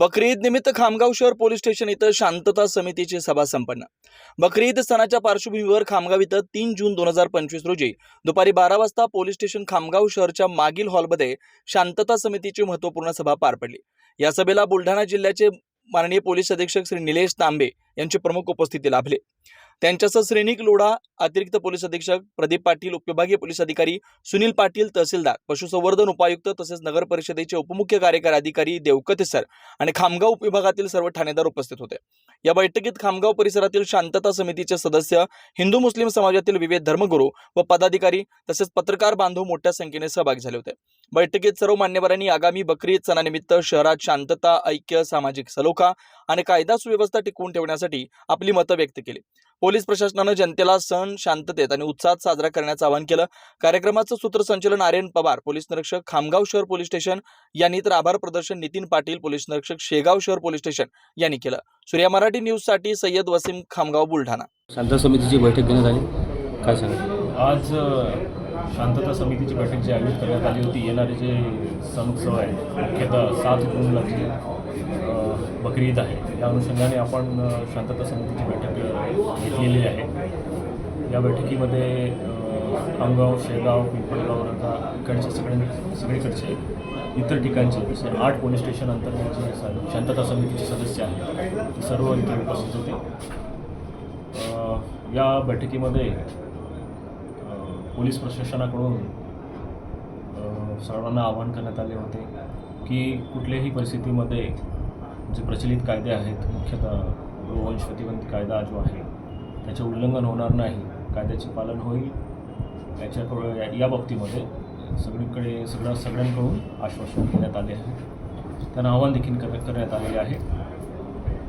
बकरी ईद निमित्त खामगाव शहर पोलीस स्टेशन इथं शांतता समितीची सभा संपन्न. बकरी ईद सणाच्या पार्श्वभूमीवर खामगाव इथं तीन जून दोन हजार पंचवीस रोजी दुपारी बारा वाजता पोलीस स्टेशन खामगाव शहरच्या मागील हॉलमध्ये शांतता समितीची महत्त्वपूर्ण सभा पार पडली. या सभेला बुलढाणा जिल्ह्याचे माननीय पोलीस अधीक्षक श्री निलेश तांबे यांची प्रमुख उपस्थिती लाभले. त्यांच्यासह श्रेणिक लोढा अतिरिक्त पोलीस अधीक्षक प्रदीप पाटील उपविभागीय पोलीस अधिकारी सुनील पाटील तहसीलदार पशुसंवर्धन उपायुक्त तसेच नगर परिषदेचे उपमुख्य कार्यकारी अधिकारी देवकते सर आणि खामगाव उपविभागातील सर्व ठाणेदार उपस्थित होते. या बैठकीत खामगाव परिसरातील शांतता समितीचे सदस्य हिंदू मुस्लिम समाजातील विविध धर्मगुरू व पदाधिकारी तसेच पत्रकार बांधव मोठ्या संख्येने सहभागी झाले होते. बैठकीत सर्व मान्यवरांनी आगामी बकरी ईद सणानिमित्त शहरात शांतता ऐक्य सामाजिक सलोखा आणि कायदा सुव्यवस्था टिकवून ठेवण्यासाठी आपली मतं व्यक्त केली. पोलीस प्रशासनानं जनतेला सण शांततेत आणि उत्साहात साजरा करण्याचं आवाहन केलं. कार्यक्रमाचं सूत्रसंचलन आर्यन पवार पोलीस निरीक्षक खामगाव शहर पोलीस स्टेशन यांनी तर आभार प्रदर्शन नितीन पाटील पोलीस निरीक्षक शेगाव शहर पोलीस स्टेशन यांनी केलं. सूर्या मराठी न्यूजसाठी सय्यद वसीम खामगाव बुलढाणा. शांतता समितीची बैठक घेण्यात आली. काय सांगा आज शांतता समितीची बैठक जी आयोजित करण्यात आली होती येणारे जे सण उत्सव आहे मुख्यतः सात जूनला जी बकरी ईद आहे. या अनुषंगाने आपण शांतता समितीची बैठक घेतलेली आहे. या बैठकीमध्ये खामगाव शेगाव पिंपळगाव रंगा इकडचे सगळे सगळीकडचे इतर ठिकाणचे जसे आठ पोलीस स्टेशन अंतर्गत जे शांतता समितीचे सदस्य आहेत सर्व इथे उपस्थित होते. या बैठकीमध्ये पोलीस प्रशासनाकडून सर्वांना आवाहन करण्यात आले होते की कुठल्याही परिस्थितीमध्ये जे प्रचलित कायदे आहेत मुख्यतः गोवंश प्रतिबंध कायदा जो आहे त्याचे उल्लंघन होणार नाही. कायद्याचे पालन होईल. याच्याकडं या या बाबतीमध्ये सगळीकडे सगळ्या सगळ्यांकडून आश्वासन देण्यात आले आहे. त्यांना आव्हान देखील कर करण्यात आलेले आहे.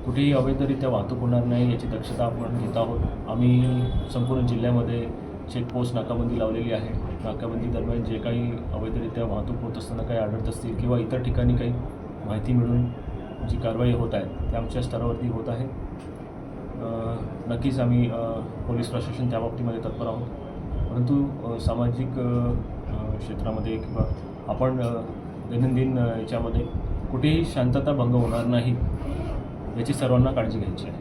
कुठेही अवैधरित्या वाहतूक होणार नाही याची दक्षता आपण घेत आहोत. आम्ही संपूर्ण जिल्ह्यामध्ये चेकपोस्ट नाकाबंदी लावलेली आहे. नाकाबंदी दरम्यान जे काही अवैधरित्या वाहतूक होत असताना काही आढळत असतील किंवा इतर ठिकाणी काही माहिती मिळून जी कारवाई होत आहे ते आमच्या स्तरावरती होत आहे. नक्कीच आम्ही पोलीस प्रशासन त्या बाबतीमध्ये तत्पर आहोत. परंतु सामाजिक क्षेत्रामध्ये किंवा आपण दैनंदिन याच्यामध्ये कुठेही शांतता भंग होणार नाही याची सर्वांना काळजी घ्यायची आहे.